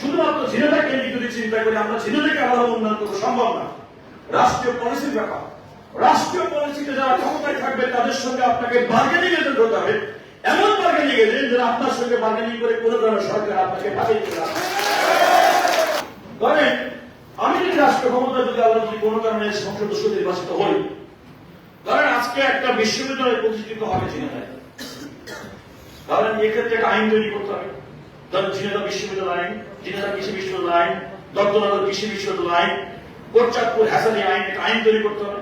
শুধুমাত্র ঝিনাটাকে নিয়ে যদি চিন্তা করি, আমরা ঝিনাটাকে আলাদা উন্নয়ন করব, সম্ভব না। রাষ্ট্রীয় পলিসির ব্যাপার। রাষ্ট্রীয় পলিসিতে যারা ক্ষমতায় থাকবে, তাদের সঙ্গে আপনাকে বার্গেনিং এজেন্ট হতে হবে। এমন বার্গেনিং এজেন্ট যারা আপনার সঙ্গে বার্গেনিং করে কোনো ধরনের সরকার আপনাকে পাঠিয়ে। ধরেন আমি যদি রাষ্ট্র ক্ষমতা যদি আল্লাহ যদি কোনো কারণে সংসদ সদস্য নির্বাচিত হই, ধরেন আজকে একটা বিশ্ববিদ্যালয় প্রতিষ্ঠিত হবে ঝিনাইদহে। ধরেন এক্ষেত্রে একটা আইন তৈরি করতে হবে। ধরেন ঝিনাইদহ বিশ্ববিদ্যালয় ঝিনাইদহ কৃষি বিশ্ববিদ্যালয় দত্তনগর কৃষি বিশ্ববিদ্যালয় আইন একটা আইন তৈরি করতে হবে।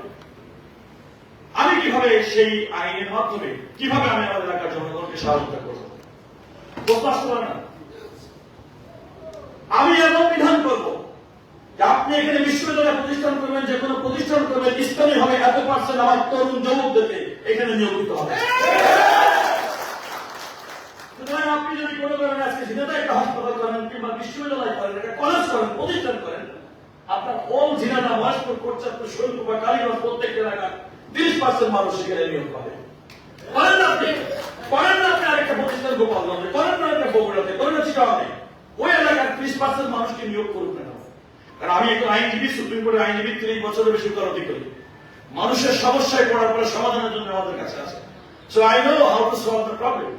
আমি কীভাবে সেই আইনের মাধ্যমে, কীভাবে আমি আমার এলাকার জনগণকে সহযোগিতা করব? আমি এমন বিধান করব যে আপনি এখানে বিশ্ববিদ্যালয় প্রতিষ্ঠান করবেন যে কোনো প্রতিষ্ঠান করবেন ইসলামী হবে এত পার্সেন্ট আমার তরুণ যুবকদেরকে এখানে নিয়োজিত হবে। সুতরাং আপনি যদি কোনো কারণে আজকে ঝিনাইদহে একটা হাসপাতাল করেন কিংবা বিশ্ববিদ্যালয় করেন, একটা কলেজ করেন, প্রতিষ্ঠান করেন, আপনার হোল ঝিনাইদহ মহেশপুর কোটচাঁদপুর শৈলপুর বা কালীগঞ্জ প্রত্যেকটা এলাকার তিরিশ পার্সেন্ট মানুষ সেখানে নিয়োগ পাবে। করেন না আপনি। করেন না আপনি আরেকটা প্রতিষ্ঠান গোপালগঞ্জে, করেন না একটা বগুড়াতে, করেন না ওই এলাকার পার্সেন্ট মানুষকে নিয়োগ করুন কারণ আমি একজন আইনজীবী, সুপ্রিম কোর্টের আইনজীবী, তিরিশ বছরের বেশি করি। মানুষের সমস্যায় পড়ার পরে সমাধানের জন্য আমাদের কাছে আছে। So I know how to solve the problem